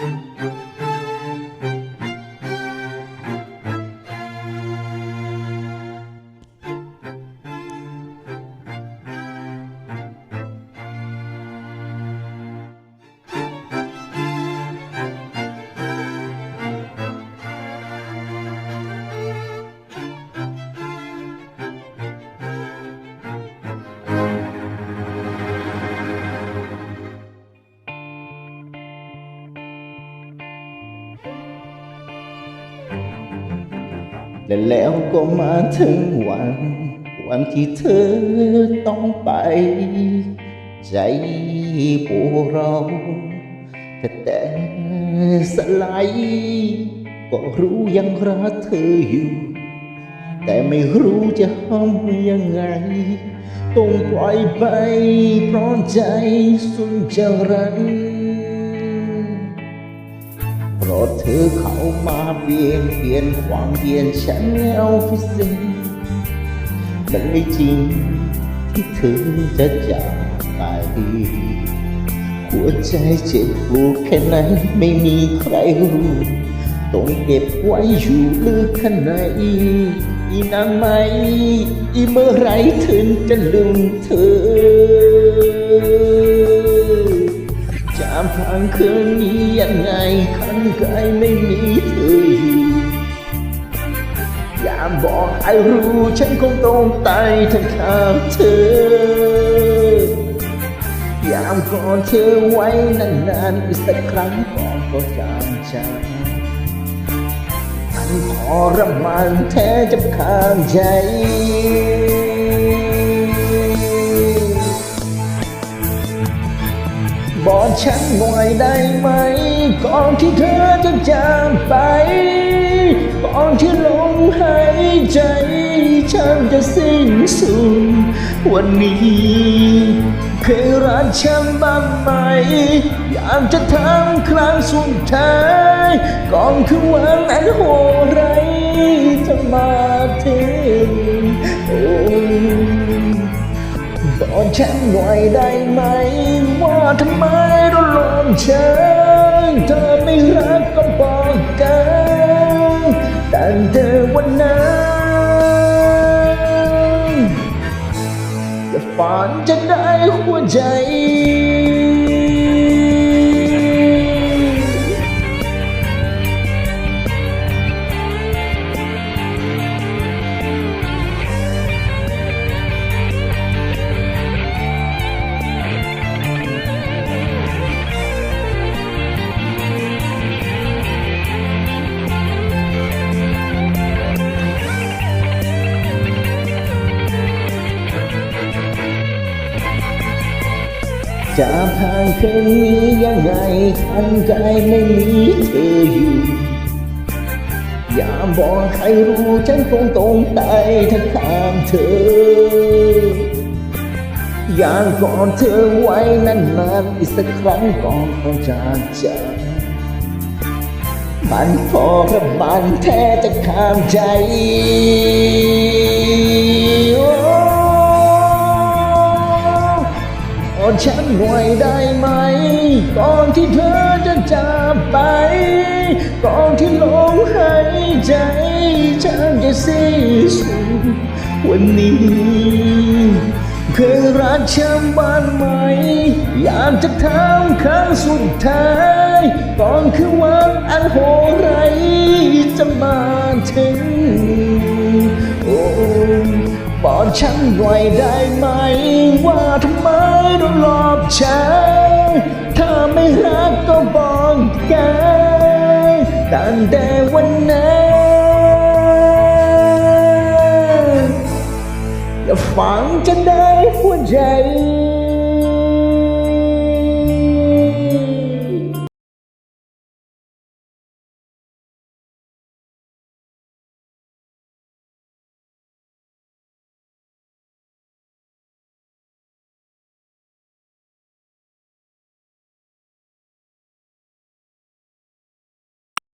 Müzik และแล้วก็มาถึงวัน วันที่เธอต้องไป ใจพวกเราแต่แต่สลายก็รู้ยังรักเธออยู่ แต่ไม่รู้จะทำยังไง ต้องปล่อยไปเพราะใจสุนจรัน เพราะเธอเข้ามาเปลี่ยนเปลี่ยนความเปลี่ยนฉันแล้วพิเศษมันไม่จริงที่เธอจะจากไปหัวใจเจ็บปวดแค่ไหนไม่มีใครรู้ต้องเก็บไว้อยู่ลึกข้างในอีนานไหมอีเมื่อไรถึงจะลืมเธอ จะผ่านคืนนี้ยังไงขันไกลไม่มีเธออยู่อย่าบอกให้รู้ฉันคงต้องตายทั้งข้าเธออยามกอดเธอไว้นานๆอีกสักครั้งก่อนก็จางใจมันทรมานแท้จะข้างใจ บอกฉันหน่อยได้ไหม ก่อนที่เธอจะจากไป ก่อนที่ลมหายใจ ฉันจะสิ้นสุดวันนี้ เคยรักฉันบ้างไหม อยากจะทำครั้งสุดท้าย ก่อนคือวันอันโหดร้ายจะมาถึงโอ้ บอกฉันหน่อยได้ไหม ว่าทำไมเราหลงฉันเธอไม่รักก็บอกกันตั้งแต่วันนั้นจะฝันจะได้หัวใจ จะผ่านคืนนี้ยังไงทันใจไม่มีเธออยู่ อย่าบอกใครรู้ฉันคงต้องตายถ้าข้ามเธอ อย่ากกอดเธอไว้นานๆอีกสักครั้งก่อนต้องจากจากมันพอระบานแท้จะข้ามใจ ก่อนที่เธอจะจากไป ก่อนที่ลมหายใจฉันจะสิ้นสุดวันนี้ เคยรักฉันบ้างไหม อยากจะทำครั้งสุดท้าย ก่อนคือวันอันโหดร้ายจะมาถึงโอ้บอกฉันหน่อยได้ไหม ว่าทำไมต้องหลอกฉัน ตั้งแต่วันนั้นอย่าฝังจะได้หัวใจ